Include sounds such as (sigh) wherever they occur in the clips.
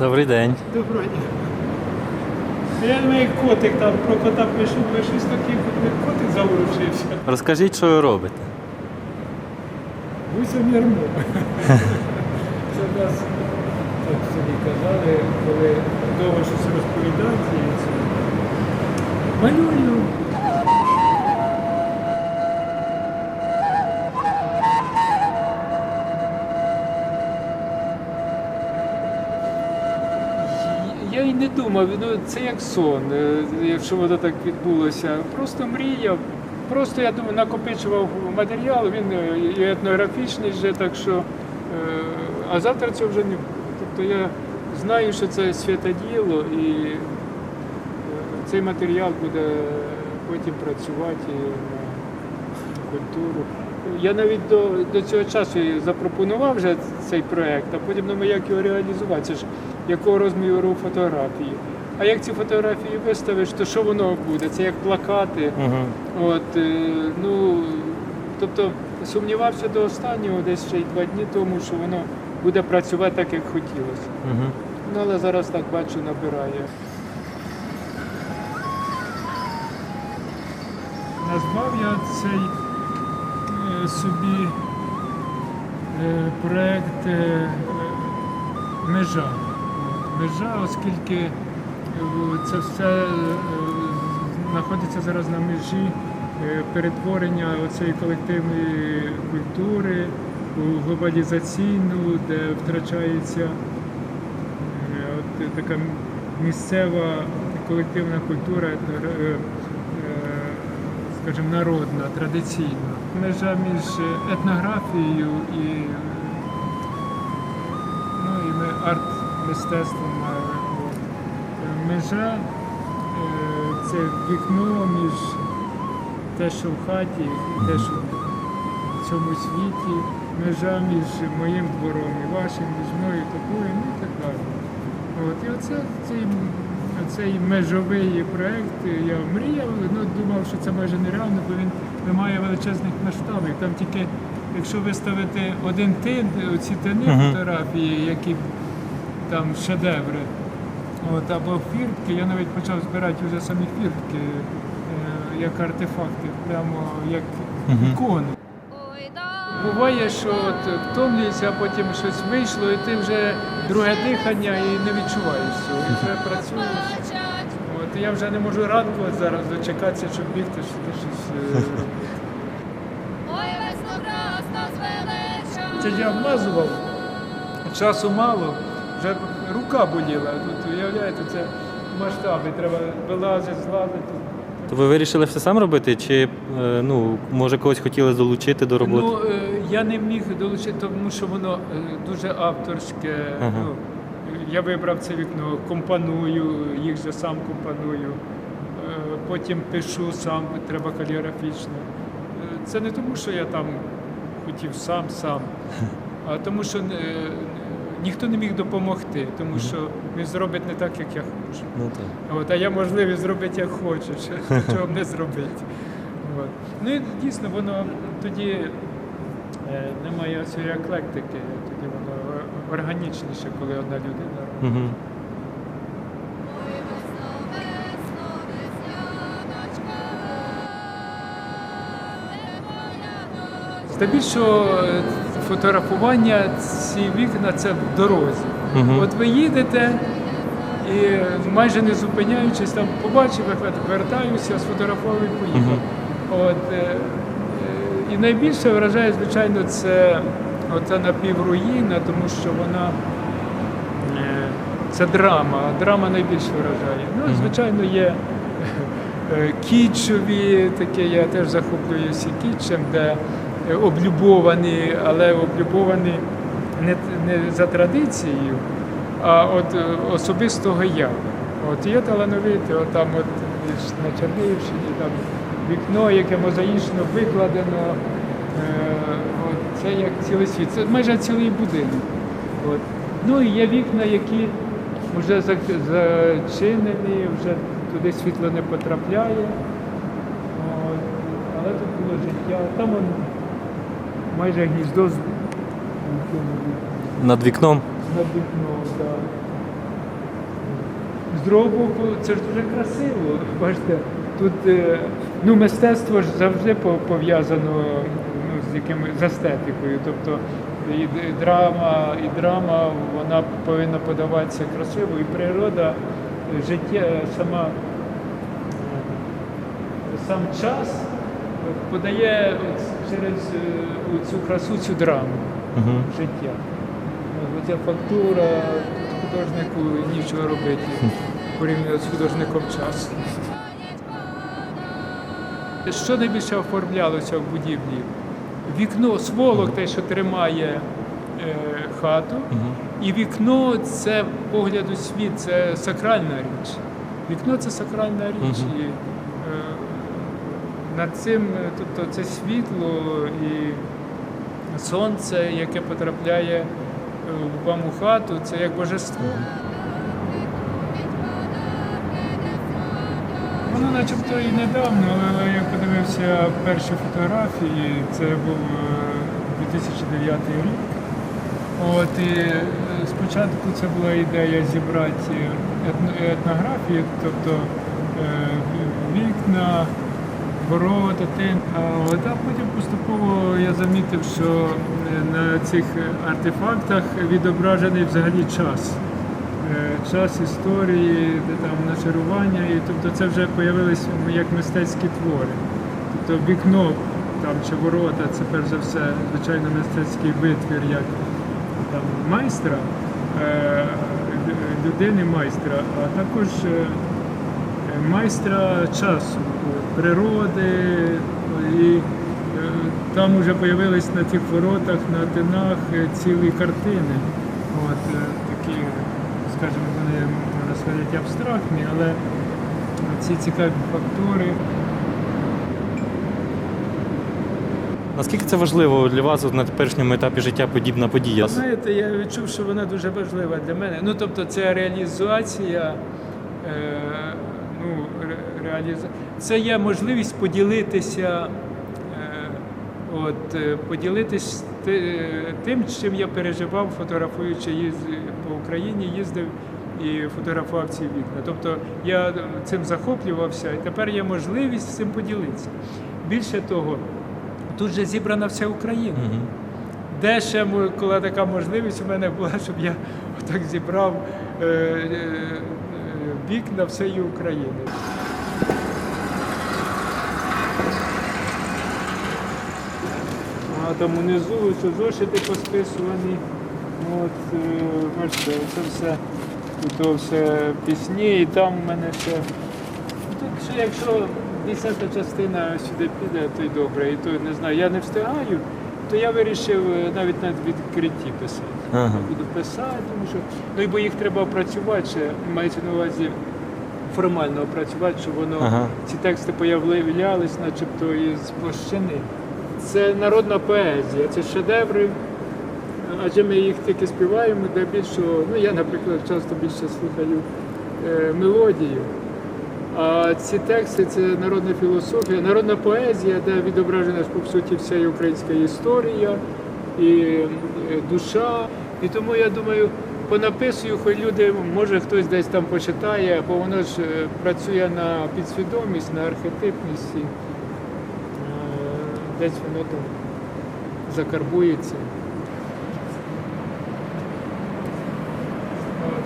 Добрий день. доброго дня. Я думаю, котик там про кота пишу, ви щось таке, котик заворушився. Розкажіть, що ви робите? Гусям ярмо. (laughs) Це нас так собі казали, коли довго щось розповідати. Малюю. Не думав, ну це як сон, е, якщо воно так відбулося. Просто мріяв. Просто я думаю, накопичував матеріал, він е, і етнографічний вже, так що. е, А завтра це вже не буде. Тобто я знаю, що це святоділо і е, цей матеріал буде потім працювати на культуру. Я навіть до, до цього часу запропонував вже цей проєкт, а потім думаю, як його реалізувати. Це ж якого розміру фотографії. А як ці фотографії виставиш, то що воно буде? Це як плакати. Угу. От, е, ну, тобто сумнівався до останнього, десь ще й два дні тому, що воно буде працювати так, як хотілося. Угу. Ну, але зараз так бачу, набирає. Назвав я цей собі е, проект е, межа. Межа, оскільки е, це все знаходиться зараз на межі перетворення цієї колективної культури у глобалізаційну, де втрачається така місцева колективна культура, скажімо, народна, традиційна. Межа між етнографією і, ну, і ми- арт-мистецтвом. е. Е, Межа е, це вікно між те, що в хаті, те, що в цьому світі, межа між моїм двором і вашим, між мною і тобою, ну і так далі. От, і оце цей, цей межовий проєкт я мріяв, ну, думав, що це майже нереально, бо він не має величезних масштабів. Там тільки, якщо виставити один тин, оці тини Мгм. фотографії, які там шедеври, от, або фіртки, я навіть почав збирати вже самі фіртки е, як артефакти, прямо як Мгм. ікони. Буває, що от втомлюєшся, а потім щось вийшло, і ти вже друге дихання і не відчуваєш цього. І вже працюєш. От я вже не можу ранку зараз дочекатися, щоб бігти, що ти щось. Це я обмазував, часу мало, вже рука боліла. Тут уявляєте, це масштаби, треба вилазити, злазити. То ви вирішили все сам робити, чи е, ну, може когось хотіли долучити до роботи? Ну, е, я не міг долучити, тому що воно е, дуже авторське. Ага. Ну, я вибрав це вікно, компоную, їх же сам компоную. Потім пишу сам, треба каліграфічно. Це не тому, що я там хотів сам сам, (laughs) а тому, що е, ніхто не міг допомогти, тому що він зробить не так, як я хочу. Ну, так. От, а я можливість зробити як хочу, (laughs) чого б не зробити. От. Ну і дійсно воно тоді е, немає цієї еклектики, тоді воно органічніше, коли одна людина робить. Угу. Здебільшого е, фотографування ці вікна це в дорозі. Мгм. От ви їдете і майже не зупиняючись, там побачив, як вертаюся, сфотографував і поїхав. От, е, е, і найбільше вражає, звичайно, це оця напівруїна, тому що вона е, це драма, драма найбільше вражає. Ну, звичайно, є кітчові, таке я теж захоплююся кітчем, де облюбовані, але облюбовані не, не за традицією, а от е, особистого я. От є талановиті, от там от на Чернігівщині, там вікно, яке мозаїчно викладено. Е, от, це як цілий світ. Це майже цілий будинок. От. Ну і є вікна, які вже зачинені, вже туди світло не потрапляє. От. Але тут було життя. Там майже гніздо з- Над вікном. над вікном. Да. З другого боку, це ж дуже красиво. Бачите, тут е, ну, мистецтво ж завжди пов'язано ну, з яким з естетикою. Тобто і, драма, і драма вона повинна подаватися красиво, і природа, життя, сама сам час подає через е, цю красу цю драму Угу. життя. Оця фактура, художнику нічого робити порівняно з художником часу. Що найбільше оформлялося в будівлі? Вікно, сволок, те, що тримає е, хату, і вікно це погляд у світ, це сакральна річ. Вікно це сакральна річ. Е, над цим, е, тобто це світло і сонце, яке потрапляє е, вам у хату, це як божество. Воно начебто і недавно, але я подивився перші фотографії, це був е, 2009 рік. От, і е, спочатку це була ідея зібрати етно- етнографії, тобто е, вікна, ворота, тин. А от, потім поступово я замітив, що е, на цих артефактах відображений взагалі час. Е, Час історії, там начарування, і тобто це вже з'явилися як мистецькі твори. Тобто вікно там чи ворота це перш за все, звичайно, мистецький витвір як там, майстра, е, людини майстра, а також е, майстра часу, природи. І е, там вже з'явились на тих воротах, на тинах е, цілі картини. От, е, такі, скажімо, вони можна сказати абстрактні, але ці цікаві фактури. Наскільки це важливо для вас от на теперішньому етапі життя подібна подія? Знаєте, я відчув, що вона дуже важлива для мене. Ну, тобто, це реалізація, е, ре, це є можливість поділитися, е, от, е, поділитись ти- е, тим, чим я переживав, фотографуючи їз... по Україні, їздив і фотографував ці вікна. Тобто я цим захоплювався, і тепер є можливість цим поділитися. Більше того, тут же зібрана вся Україна. Мгм. Де ще коли така можливість у мене була, щоб я так зібрав вікна всієї України. Там унизу що зошити посписувані. От, е, бачите, це все, то все пісні, і там у мене ще. Тут ще якщо десята частина сюди піде, то й добре. І то не знаю, я не встигаю, то я вирішив е, навіть на відкритті писати. Ага. Буду писати, тому що ну, і бо їх треба опрацювати ще, мається на увазі формально опрацювати, щоб воно Ага. ці тексти появлялись, начебто із площини. Це народна поезія, це шедеври. Адже ми їх тільки співаємо, де більшого, ну я, наприклад, часто більше слухаю е, мелодію. А ці тексти це народна філософія, народна поезія, де відображена по суті вся українська історія і е, душа. І тому я думаю, понаписую, хоч люди, може хтось десь там почитає, бо воно ж е, працює на підсвідомість, на архетипність. Десь воно там закарбується.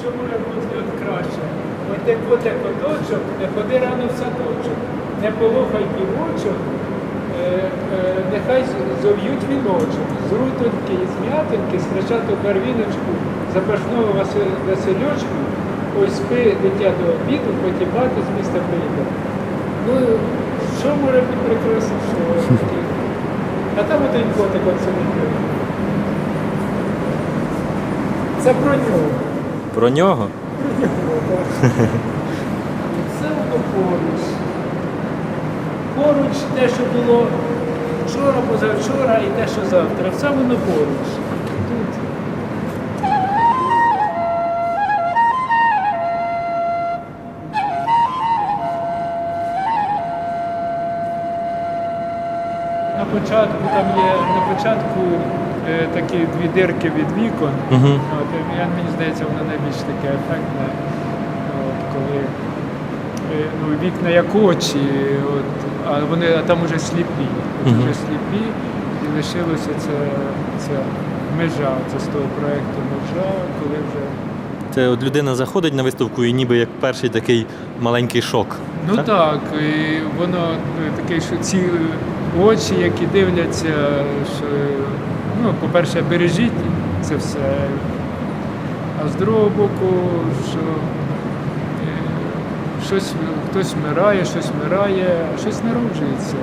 Що може бути от краще? От де коте коточок, не ходи рано в садочок, не полохай півочок, е, е, нехай зов'ють віночок, з рутоньки і з м'ятинки, строчату барвіночку, запашного Васи- весельочку, ой спи дитя до обіду, потім мати з міста приїде. Ну, що може бути прекрасніше? (laughs) А там один котик оце. Це про нього. Про нього? Це воно поруч. Поруч те, що було вчора, позавчора і те, що завтра. Все воно поруч. Початку там є на початку е, такі дві дирки від вікон. Угу. От, і мені здається, воно найбільш таке ефектне, от, коли е, ну, вікна як очі, от, а вони а там уже сліпі. От Мгм. Вже сліпі, і лишилося це, це межа, це з того проєкту межа, коли вже. Це от людина заходить на виставку і ніби як перший такий маленький шок. Ну так, і воно е, таке, що ці очі, які дивляться, що ну, по-перше, бережіть це все. А з другого боку, що е, щось, хтось вмирає, щось вмирає, щось народжується.